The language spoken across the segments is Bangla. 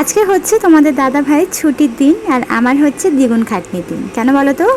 আজকে হচ্ছে তোমাদের দাদা ভাইয়ের ছুটির দিন আর আমার হচ্ছে দ্বিগুণ খাটনির দিন। কেন বলো তো?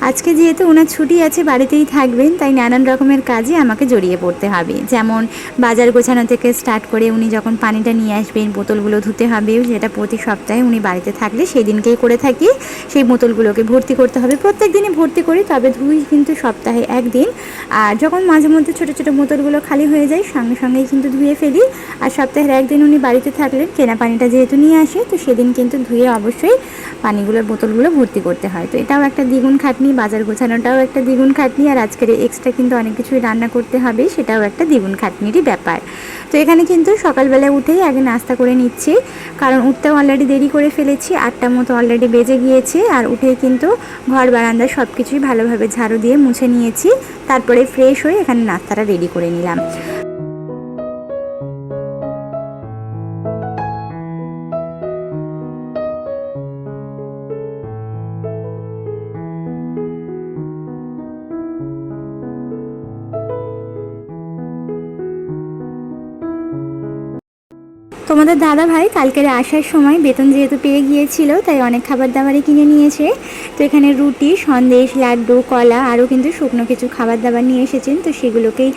আজকে যেহেতু ওনার ছুটি আছে, বাড়িতেই থাকবেন, তাই নানান রকমের কাজে আমাকে জড়িয়ে পড়তে হবে। যেমন বাজার গোছানো থেকে স্টার্ট করে উনি যখন পানিটা নিয়ে আসবেন, বোতলগুলো ধুতে হবে, যেটা প্রতি সপ্তাহে উনি বাড়িতে থাকলে সেই দিনকেই করে থাকি। সেই বোতলগুলোকে ভর্তি করতে হবে। প্রত্যেক দিনই ভর্তি করি, তবে ধুই কিন্তু সপ্তাহে একদিন। আর যখন মাঝে মধ্যে ছোটো ছোটো বোতলগুলো খালি হয়ে যায়, সঙ্গে সঙ্গেই কিন্তু ধুয়ে ফেলি। আর সপ্তাহের একদিন উনি বাড়িতে থাকলেন, কেনা পানিটা যেহেতু নিয়ে আসে, তো সেদিন কিন্তু ধুয়ে অবশ্যই পানিগুলোর বোতলগুলো ভর্তি করতে হয়। তো এটাও একটা দ্বিগুণ খাটনি, বাজার গোছানোটাও একটা দ্বিগুণ খাটনি, আর আজকের এক্সট্রা কিন্তু অনেক কিছুই রান্না করতে হবে, সেটাও একটা দ্বিগুণ খাটনিরই ব্যাপার। তো এখানে কিন্তু সকালবেলা উঠেই আগে নাস্তা করে নিচ্ছি, কারণ উঠতেও অলরেডি দেরি করে ফেলেছি আটটা মতো অলরেডি বেজে গিয়েছে, আর উঠেই কিন্তু ঘর, বারান্দা সব কিছুই ভালোভাবে ঝাড়ু দিয়ে মুছে নিয়েছি, তারপরে ফ্রেশ হয়ে এখানে নাস্তাটা রেডি করে নিলাম। তোমাদের দাদা ভাই কালকের আসার সময় বেতন যেহেতু পেয়ে গিয়েছিল, তাই অনেক খাবার দাবারই কিনে নিয়েছে। তো এখানে রুটি, সন্দেশ, লাড্ডু, কলা, আরও কিন্তু শুকনো কিছু খাবার দাবার নিয়ে এসেছেন। তো সেগুলোকেই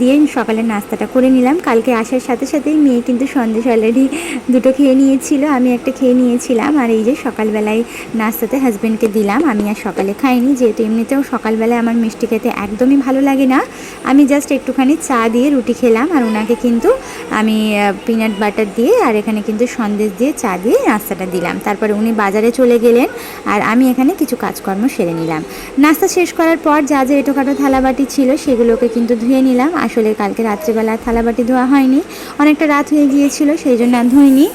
দিয়ে সকালের নাস্তাটা করে নিলাম। কালকে আসার সাথে সাথেই মেয়ে কিন্তু সন্দেশ অলরেডি দুটো খেয়ে নিয়েছিল, আমি একটা খেয়ে নিয়েছিলাম। আর এই যে সকালবেলায় নাস্তাতে হাজব্যান্ডকে দিলাম, আমি আর সকালে খাইনি। যেহেতু এমনিতেও সকালবেলায় আমার মিষ্টি খেতে একদমই ভালো লাগে না, আমি জাস্ট একটুখানি চা দিয়ে রুটি খেলাম। আর ওনাকে কিন্তু আমি পিনাট বাটার দিয়ে আর এখানে কিন্তু সন্দেশ দিয়ে চা দিয়ে নাস্তাটা দিলাম। তারপরে উনি বাজারে চলে গেলেন আর আমি এখানে কিছু কাজকর্ম সেরে নিলাম। নাস্তা শেষ করার পর যা যে এটোকাটো থালাবাটি ছিল সেগুলোকে কিন্তু ধুয়ে নিলাম। আসলে কালকে রাত্রিবেলা থালাবাটি ধোয়া হয়নি। অনেকটা রাত হয়ে গিয়েছিল, সেই জন্য ধুইনি।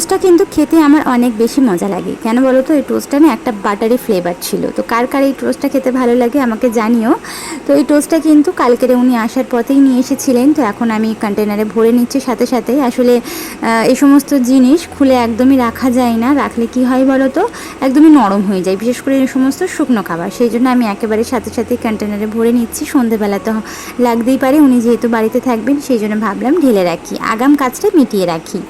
টোস্টটা কিন্তু খেতে আমার অনেক বেশি মজা লাগে। কেন বলো তো এই টোস্টটা না একটা বাটারি ফ্লেভার ছিল। তো কার কার এই টোস্টটা খেতে ভালো লাগে আমাকে জানিও। তো এই টোস্টটা কিন্তু কালকেরে উনি আসার পথেই নিয়ে এসেছিলেন। তো এখন আমি কন্টেনারে ভরে নিচ্ছি সাথে সাথেই আসলে এই সমস্ত জিনিস খুলে একদমই রাখা যায় না। রাখলে কি হয় বলো তো একদমই নরম হয়ে যায়। বিশেষ করে এই সমস্ত শুকনো খাবার। সেই জন্য আমি একেবারে সাথে সাথেই কন্টেনারে ভরে নিচ্ছি। সন্ধেবেলা তো লাগতেই পারে। উনি যেহেতু বাড়িতে থাকবেন, সেই জন্য ভাবলাম ঢেলে রাখি। আগাম কাজটা মিটিয়ে রাখি।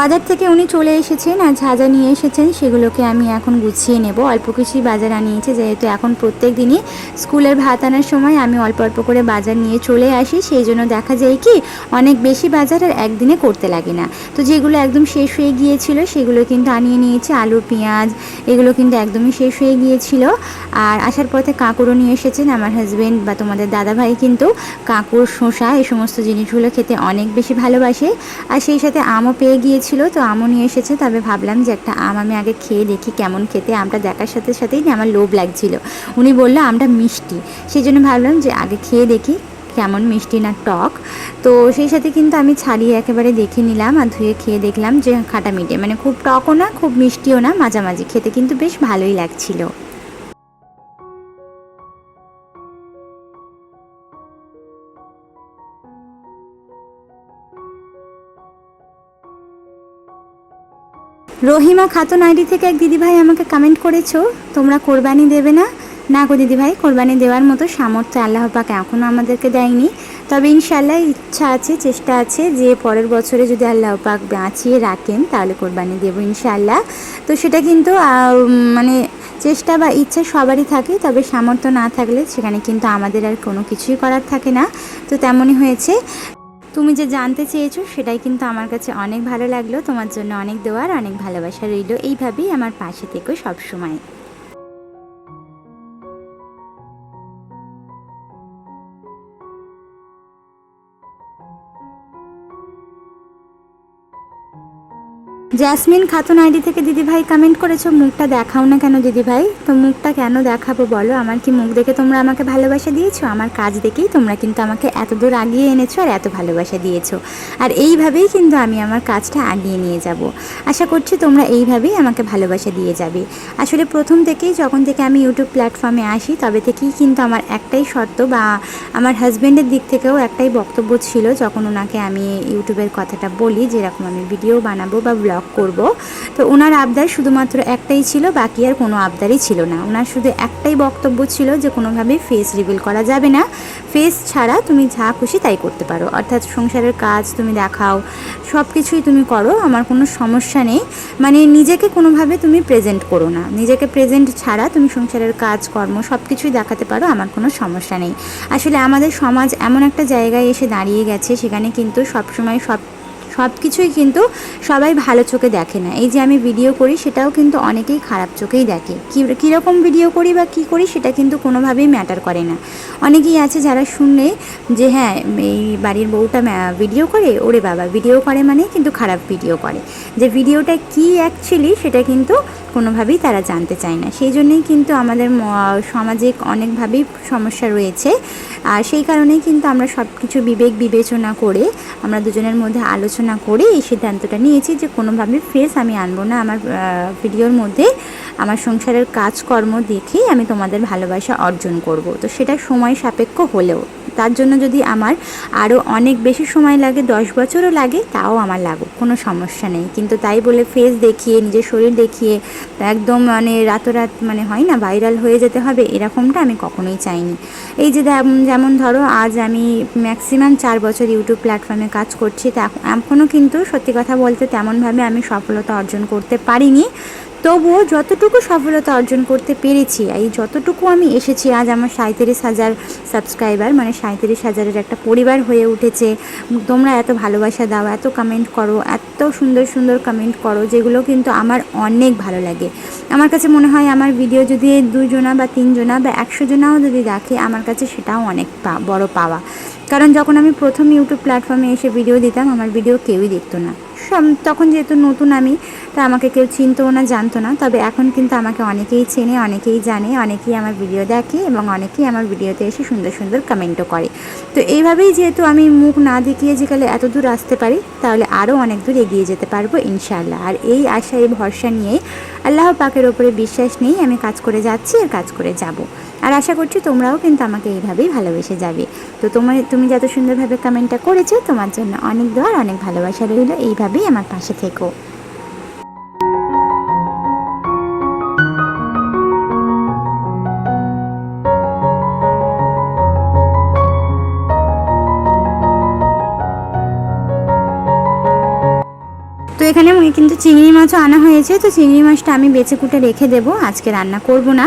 বাজার থেকে উনি চলে এসেছেন আর যা যা নিয়ে এসেছেন সেগুলোকে আমি এখন গুছিয়ে নেব। অল্প কিছুই বাজার আনিয়েছে, যেহেতু এখন প্রত্যেক দিনই স্কুলের ভাত আনার সময় আমি অল্প অল্প করে বাজার নিয়ে চলে আসি। সেই জন্য দেখা যায় কি, অনেক বেশি বাজার আর একদিনে করতে লাগে না। তো যেগুলো একদম শেষ হয়ে গিয়েছিল, সেগুলো কিন্তু আনিয়ে নিয়েছি। আলু, পেঁয়াজ, এগুলো কিন্তু একদমই শেষ হয়ে গিয়েছিল। আর আসার পথে কাঁকুরও নিয়ে এসেছেন আমার হাজব্যান্ড বা তোমাদের দাদাভাই কিন্তু। কাঁকুর শসা, এই সমস্ত জিনিসগুলো খেতে অনেক বেশি ভালোবাসে। আর সেই সাথে আমও পেয়ে গিয়েছিল তো আমও নিয়ে এসেছে। তবে ভাবলাম যে একটা আম আমি আগে খেয়ে দেখি কেমন খেতে। আমটা দেখার সাথে সাথেই না আমার লোভ লাগছিল। উনি বলল, আমটা মিষ্টি। সেই জন্য ভাবলাম যে আগে খেয়ে দেখি কেমন মিষ্টি না টক। তো সেই সাথে কিন্তু আমি ছাড়িয়ে একেবারে দেখে নিলাম আর ধুয়ে খেয়ে দেখলাম যে খাটা মিটে মানে খুব টকও না, খুব মিষ্টিও না, মাঝামাঝি। খেতে কিন্তু বেশ ভালোই লাগছিল। রহিমা খাতুন আইডি থেকে এক দিদিভাই আমাকে কমেন্ট করেছ? তোমরা কোরবানি দেবে না? না গো দিদিভাই, কোরবানি দেওয়ার মতো সামর্থ্য আল্লাহ পাক এখনও আমাদেরকে দেয়নি। তবে ইনশাল্লাহ ইচ্ছা আছে, চেষ্টা আছে যে পরের বছরে যদি আল্লাহ পাক বাঁচিয়ে রাখেন, তাহলে কোরবানি দেবো ইনশাল্লাহ তো সেটা কিন্তু মানে চেষ্টা বা ইচ্ছা সবারই থাকে, তবে সামর্থ্য না থাকলে সেখানে কিন্তু আমাদের আর কোনো কিছুই করার থাকে না। তো তেমনই হয়েছে। তুমি যে জানতে চেয়েছো সেটাই কিন্তু আমার কাছে অনেক ভালো লাগল। তোমার জন্য অনেক দেওয়ার অনেক ভালোবাসা রইল। এইভাবেই আমার পাশে থেকো সবসময়। জ্যাসমিন খাতুন আইডি থেকে দিদিভাই কমেন্ট করেছ, মুখটা দেখাও না কেন দিদিভাই? তো মুখটা কেন দেখাবো বলো? আমার কি মুখ দেখে তোমরা আমাকে ভালোবাসা দিয়েছ? আমার কাজ দেখেই তোমরা কিন্তু আমাকে এত দূর আগিয়ে এনেছো আর এত ভালোবাসা দিয়েছ। আর এইভাবেই কিন্তু আমি আমার কাজটা আগিয়ে নিয়ে যাব। আশা করছি তোমরা এইভাবেই আমাকে ভালোবাসা দিয়ে যাবে। আসলে প্রথম থেকেই যখন থেকে আমি ইউটিউব প্ল্যাটফর্মে আসি, তবে থেকেই কিন্তু আমার একটাই শর্ত বা আমার হাজব্যান্ডের দিক থেকেও একটাই বক্তব্য ছিল যখন ওনাকে আমি ইউটিউবের কথাটা বলি, যেরকম আমি ভিডিও বানাবো বা ব্লগ করব। তো ওনার আবদার শুধুমাত্র একটাই ছিল, বাকি আর কোনো আবদারই ছিল না। ওনার শুধু একটাই বক্তব্য ছিল যে কোনোভাবেই ফেস রিভিল করা যাবে না। ফেস ছাড়া তুমি যা খুশি তাই করতে পারো। অর্থাৎ সংসারের কাজ তুমি দেখাও সব কিছুই তুমি করো, আমার কোনো সমস্যা নেই। মানে নিজেকে কোনোভাবে তুমি প্রেজেন্ট করো না। নিজেকে প্রেজেন্ট ছাড়া তুমি সংসারের কাজ, কর্ম সব কিছুই দেখাতে পারো, আমার কোনো সমস্যা নেই। আসলে আমাদের সমাজ এমন একটা জায়গায় এসে দাঁড়িয়ে গেছে, সেখানে কিন্তু সবসময় সব সব কিছুই কিন্তু সবাই ভালো চোখে দেখে না। এই যে আমি ভিডিও করি, সেটাও কিন্তু অনেকেই খারাপ চোখেই দেখে। কী, কীরকম ভিডিও করি বা কী করি, সেটা কিন্তু কোনোভাবেই ম্যাটার করে না। অনেকেই আছে যারা শুনলে যে হ্যাঁ এই বাড়ির বউটা ভিডিও করে? ওরে বাবা ভিডিও করে মানে কিন্তু খারাপ ভিডিও করে। যে ভিডিওটা কী অ্যাকচুয়ালি সেটা কিন্তু কোনোভাবেই তারা জানতে চায় না। সেই জন্যেই কিন্তু আমাদের ম- সমাজে অনেকভাবেই সমস্যা রয়েছে। আর সেই কারণেই কিন্তু আমরা সব কিছু বিবেক বিবেচনা করে, আমরা দুজনের মধ্যে আলোচনা করে এই সিদ্ধান্তটা নিয়েছি যে কোনোভাবে ফেস আমি আনব না। আমার ভিডিওর মধ্যে আমার সংসারের কাজকর্ম দেখেই আমি তোমাদের ভালোবাসা অর্জন করব। তো সেটা সময় সাপেক্ষ হলেও। তার জন্য যদি আমার আরও অনেক বেশি সময় লাগে, দশ বছরও লাগে, তাও আমার লাগুক, কোনো সমস্যা নেই। কিন্তু তাই বলে ফেস দেখিয়ে, নিজের শরীর দেখিয়ে, একদম মানে রাতোরাত মানে হয় না ভাইরাল হয়ে যেতে হবে, এরকমটা আমি কখনোই চাইনি। এই যে যেমন ধরো আজ আমি ম্যাক্সিমাম চার বছর ইউটিউব প্ল্যাটফর্মে কাজ করছি, তা এখনও কিন্তু সত্যি কথা বলতে তেমনভাবে আমি সফলতা অর্জন করতে পারিনি। তবুও যতটুকু সফলতা অর্জন করতে পেরেছি, এই যতটুকু আমি এসেছি, আজ আমার সাঁত্রিশ হাজার সাবস্ক্রাইবার মানে সাঁত্রিশ হাজারের একটা পরিবার হয়ে উঠেছে। তোমরা এত ভালোবাসা দাও, এত কমেন্ট করো, এত সুন্দর সুন্দর কমেন্ট করো, যেগুলো কিন্তু আমার অনেক ভালো লাগে। আমার কাছে মনে হয় আমার ভিডিও যদি দুজনা বা তিনজনা বা একশো জনাও যদি দেখে, আমার কাছে সেটাও অনেক বড় পাওয়া। কারণ যখন আমি প্রথম ইউটিউব প্ল্যাটফর্মে এসে ভিডিও দিতাম, আমার ভিডিও কেউই দেখতো না। তখন যেহেতু নতুন আমি তা আমাকে কেউ চিনতও না, জানতো না। তবে এখন কিন্তু আমাকে অনেকেই চেনে, অনেকেই জানে, অনেকেই আমার ভিডিও দেখে এবং অনেকেই আমার ভিডিওতে এসে সুন্দর সুন্দর কমেন্টও করে। তো এইভাবেই যেহেতু আমি মুখ না দেখিয়ে যেকালে এত দূর আসতে পারি, তাহলে আরও অনেক দূর এগিয়ে যেতে পারব ইনশাআল্লাহ। আর এই আশা, এই ভরসা নিয়েই আল্লাহ পাকের ওপরে বিশ্বাস নিয়েই আমি কাজ করে যাচ্ছি আর কাজ করে যাব। আর আশা করছি তোমরাও কিন্তু আমাকে এইভাবেই ভালোবেসে যাবে। তো তোমার, তুমি যত সুন্দরভাবে কমেন্টটা করেছ, তোমার জন্য অনেক দোয়ার অনেক ভালোবাসা রইল। এইভাবেই আমার পাশে থেকো। এখানে কিন্তু চিংড়ি মাছও আনা হয়েছে। তো চিংড়ি মাছটা আমি বেছে কুটে রেখে দেবো। আজকে রান্না করব না।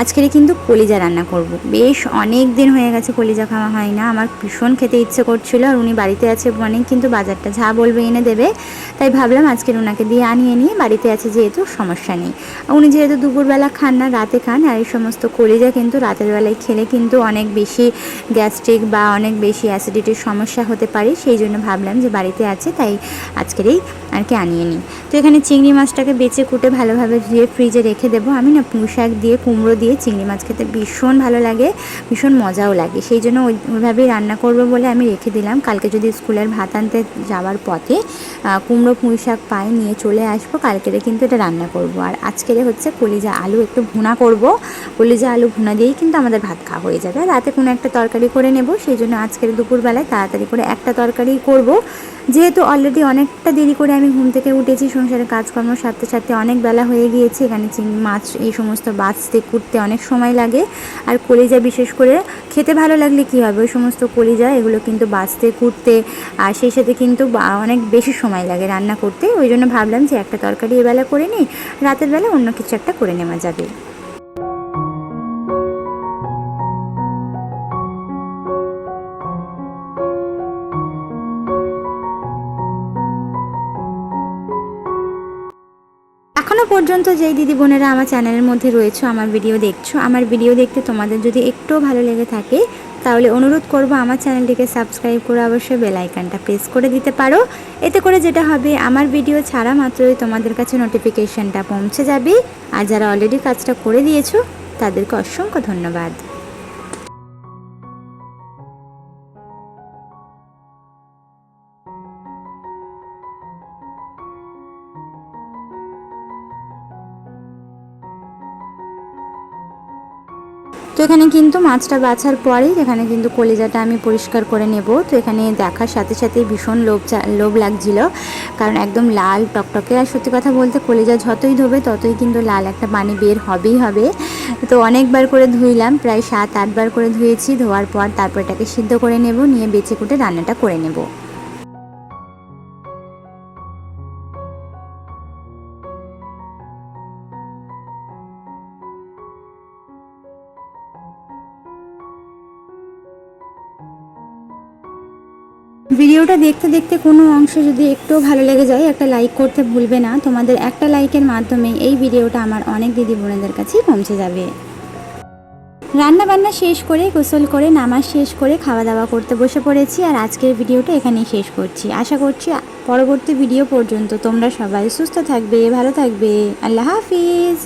আজকে কিন্তু কলিজা রান্না করব। বেশ অনেক দিন হয়ে গেছে কলিজা খাওয়া হয় না। আমার ভীষণ খেতে ইচ্ছে করছিল আর উনি বাড়িতে আছে মানে কিন্তু বাজারটা যা বলবে এনে দেবে। তাই ভাবলাম আজকের ওনাকে দিয়ে আনিয়ে নিয়ে বাড়িতে আছে যেহেতু সমস্যা নেই। উনি যেহেতু দুপুরবেলা খান না, রাতে খান, আর এই সমস্ত কলিজা কিন্তু রাতের বেলায় খেলে কিন্তু অনেক বেশি গ্যাস্ট্রিক বা অনেক বেশি অ্যাসিডিটির সমস্যা হতে পারে। সেই জন্য ভাবলাম যে বাড়িতে আছে, তাই আজকেরই আর কি আনিয়ে নিই। তো এখানে চিংড়ি মাছটাকে বেছে কুটে ভালোভাবে ধুয়ে ফ্রিজে রেখে দেবো। আমি না পুঁই শাক দিয়ে, কুমড়ো দিয়ে চিংড়ি মাছ খেতে ভীষণ ভালো লাগে, ভীষণ মজাও লাগে। সেই জন্য ওই ওইভাবেই রান্না করব বলে আমি রেখে দিলাম। কালকে যদি স্কুলের ভাত আনতে যাওয়ার পথে কুমড়ো পুঁই শাক পাই নিয়ে চলে আসব, কালকেরে কিন্তু এটা রান্না করব। আর আজকেরে হচ্ছে কলিজা আলু একটু ভুনা করব। কলিজা আলু ভুনা দিয়েই কিন্তু আমাদের ভাত খাওয়া হয়ে যাবে। রাতে কোনো একটা তরকারি করে নেব, সেই জন্য আজকের দুপুরবেলায় তাড়াতাড়ি করে একটা তরকারি করব। যেহেতু অলরেডি অনেকটা দেরি করে আমি ঘুম থেকে উঠেছি সংসারের কাজকর্ম সাথে সাথে অনেক বেলা হয়ে গিয়েছে। এখানে চিংড়ি মাছ, এই সমস্ত বাছতে কুটতে অনেক সময় লাগে। আর কলিজা বিশেষ করে খেতে ভালো লাগলে কি হবে? ওই সমস্ত কলিজা, এগুলো কিন্তু বাছতে কুটতে, আর সেই সাথে কিন্তু অনেক বেশি সময় লাগে রান্না করতে। ওই জন্য ভাবলাম যে একটা তরকারি এবেলা করে নিই, রাতের বেলা অন্য কিছু একটা করে নেওয়া যাবে। এখনও পর্যন্ত যেই দিদি বোনেরা আমার চ্যানেলের মধ্যে রয়েছে, আমার ভিডিও দেখছ, আমার ভিডিও দেখতে তোমাদের যদি একটুও ভালো লেগে থাকে, তাহলে অনুরোধ করব আমার চ্যানেলটিকে সাবস্ক্রাইব করে অবশ্যই বেল আইকনটা প্রেস করে দিতে পারো। এতে করে যেটা হবে, আমার ভিডিও ছাড়া মাত্রই তোমাদের কাছে নোটিফিকেশনটা পৌঁছে যাবে। আর যারা অলরেডি কাজটা করে দিয়েছ, তাদেরকে অসংখ্য ধন্যবাদ। তো এখানে কিন্তু মাছটা বাছার পরেই এখানে কিন্তু কলিজাটা আমি পরিষ্কার করে নেব। তো এখানে দেখার সাথে সাথে ভীষণ লোভ লোভ লাগছিল। কারণ একদম লাল টকটকে। আর সত্যি কথা বলতে কলিজা যতই ধোবে, ততই কিন্তু লাল একটা পানি বের হবেই হবে। তো অনেকবার করে ধুইলাম, প্রায় সাত, আটবার করে ধুয়েছি। ধোয়ার পর তারপর এটাকে সিদ্ধ করে নেব, নিয়ে বেছে কুটে রান্নাটা করে নেব। ভিডিওটা দেখতে দেখতে কোনো অংশ যদি একটুও ভালো লেগে যায়, একটা লাইক করতে ভুলবে না। তোমাদের একটা লাইকের মাধ্যমে এই ভিডিওটা আমার অনেক দিদি বোনেদের কাছেই পৌঁছে যাবে। রান্না বান্না শেষ করে, গোসল করে, নামাজ শেষ করে খাওয়া দাওয়া করতে বসে পড়েছি আর আজকের ভিডিওটা এখানেই শেষ করছি। আশা করছি পরবর্তী ভিডিও পর্যন্ত তোমরা সবাই সুস্থ থাকবে, ভালো থাকবে। আল্লাহ হাফিজ।